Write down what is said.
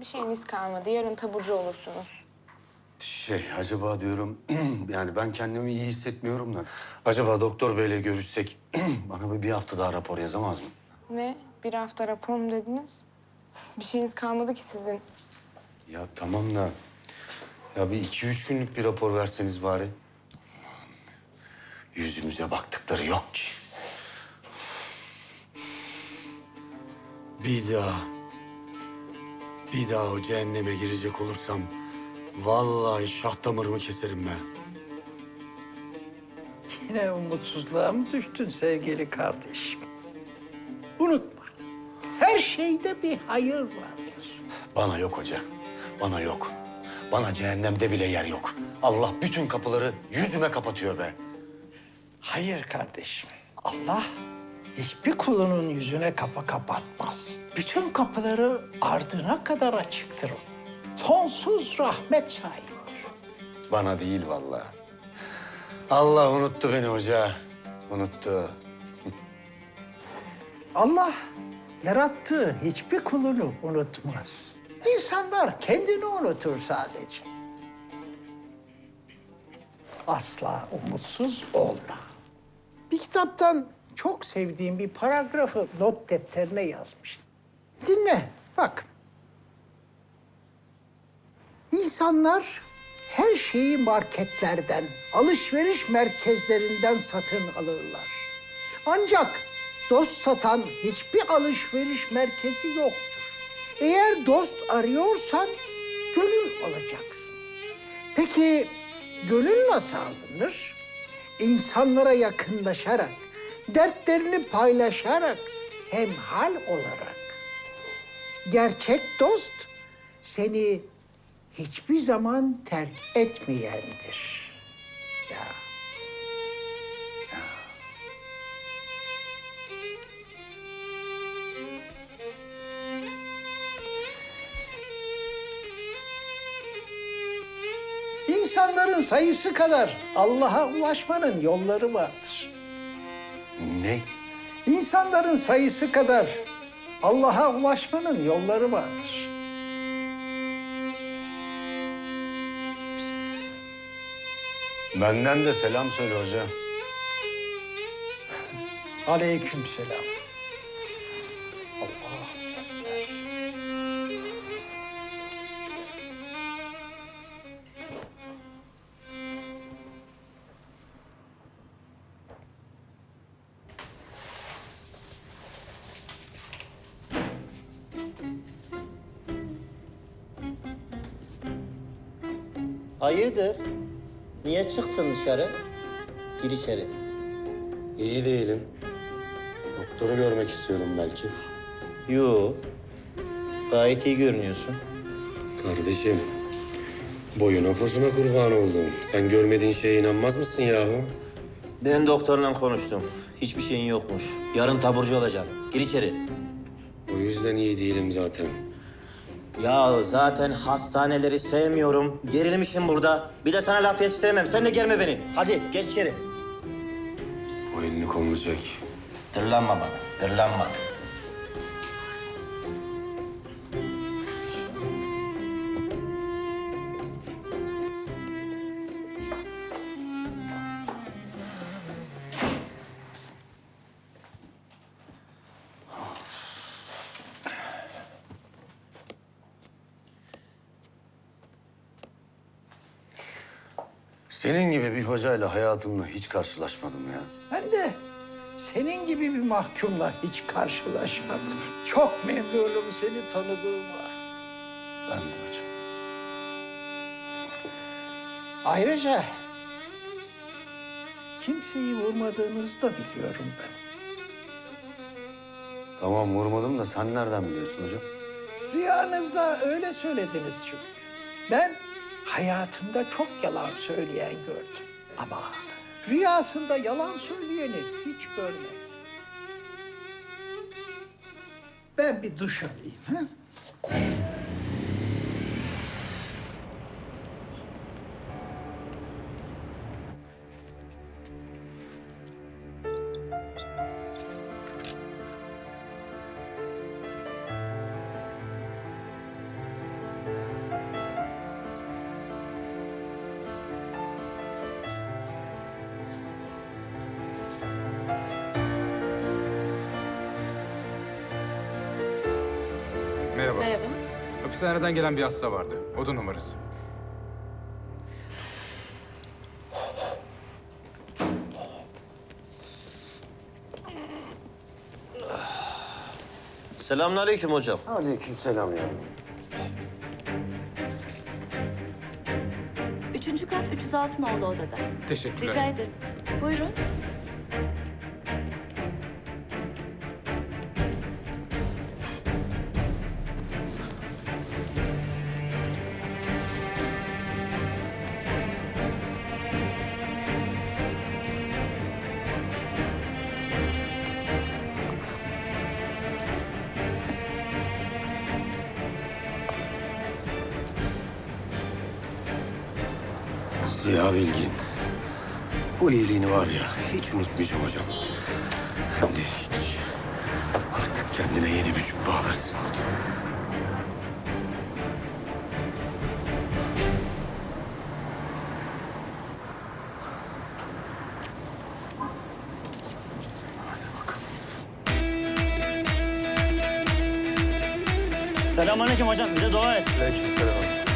Bir şeyiniz kalmadı. Yarın taburcu olursunuz. Şey acaba diyorum yani ben kendimi iyi hissetmiyorum da. Acaba doktor beyle görüşsek bana bir, bir hafta daha rapor yazamaz mı? Ne? Bir hafta rapor mu dediniz? Bir şeyiniz kalmadı ki sizin. Ya tamam da ya bir iki üç günlük bir rapor verseniz bari. Yüzümüze baktıkları yok ki. Bir daha, bir daha o cehenneme girecek olursam vallahi şah damarımı keserim ben. Yine umutsuzluğa mı düştün sevgili kardeşim? Unutma, her şeyde bir hayır vardır. Bana yok hoca, bana yok. Bana cehennemde bile yer yok. Allah bütün kapıları yüzüme kapatıyor be. Hayır kardeşim, Allah hiçbir kulunun yüzüne kapı kapatmaz. Bütün kapıları ardına kadar açıktır o. Sonsuz rahmet sahiptir. Bana değil vallahi. Allah unuttu beni hoca. Unuttu. Allah yarattığı hiçbir kulunu unutmaz. İnsanlar kendini unutur sadece. Asla umutsuz olma. Bir kitaptan çok sevdiğim bir paragrafı not defterine yazmış. Dinle, bak. İnsanlar her şeyi marketlerden, alışveriş merkezlerinden satın alırlar. Ancak dost satan hiçbir alışveriş merkezi yoktur. Eğer dost arıyorsan gönül alacaksın. Peki gönül nasıl alınır? İnsanlara yakınlaşarak, dertlerini paylaşarak, hemhal olarak. Gerçek dost seni hiçbir zaman terk etmeyendir. Ya. İnsanların sayısı kadar Allah'a ulaşmanın yolları vardır. Ne? İnsanların sayısı kadar Allah'a ulaşmanın yolları vardır. Benden de selam söyle hoca. Aleyküm selam. Hayırdır? Niye çıktın dışarı? Gir içeri. İyi değilim. Doktoru görmek istiyorum belki. Yo. Gayet iyi görünüyorsun. Kardeşim, boyuna posuna kurban oldum. Sen görmediğin şeye inanmaz mısın yahu? Ben doktorla konuştum. Hiçbir şeyin yokmuş. Yarın taburcu olacağım. Gir içeri. O yüzden iyi değilim zaten. Ya zaten hastaneleri sevmiyorum. Gerilmişim burada. Bir de sana laf yetiştiremem. Sen de gelme beni. Hadi geç içeri. O elini kolunu çek. Dırlanma bana. Dırlanma. Senin gibi bir hocayla hayatımda hiç karşılaşmadım ya. Ben de senin gibi bir mahkumla hiç karşılaşmadım. Çok memnunum seni tanıdığıma. Ben de hocam. Ayrıca kimseyi vurmadığınızı da biliyorum ben. Tamam vurmadım da sen nereden biliyorsun hocam? Rüyanızda öyle söylediniz çünkü. Ben hayatımda çok yalan söyleyen gördüm. Ama rüyasında yalan söyleyeni hiç görmedim. Ben bir duş alayım. Ha? Merhaba. Merhaba. Hapishaneden gelen bir hasta vardı. Oda numarası. Selamünaleyküm hocam. Aleykümselam ya. Üçüncü kat 306 nolu odada. Teşekkürler. Rica ederim. Buyurun. Ziya Bilgin. Bu iyiliğini var ya hiç unutmayacağım hocam. Hem de hiç. Artık kendine yeni bir cübbe alırsın. Selamünaleyküm hocam. Bize dua et. Aleykümselam.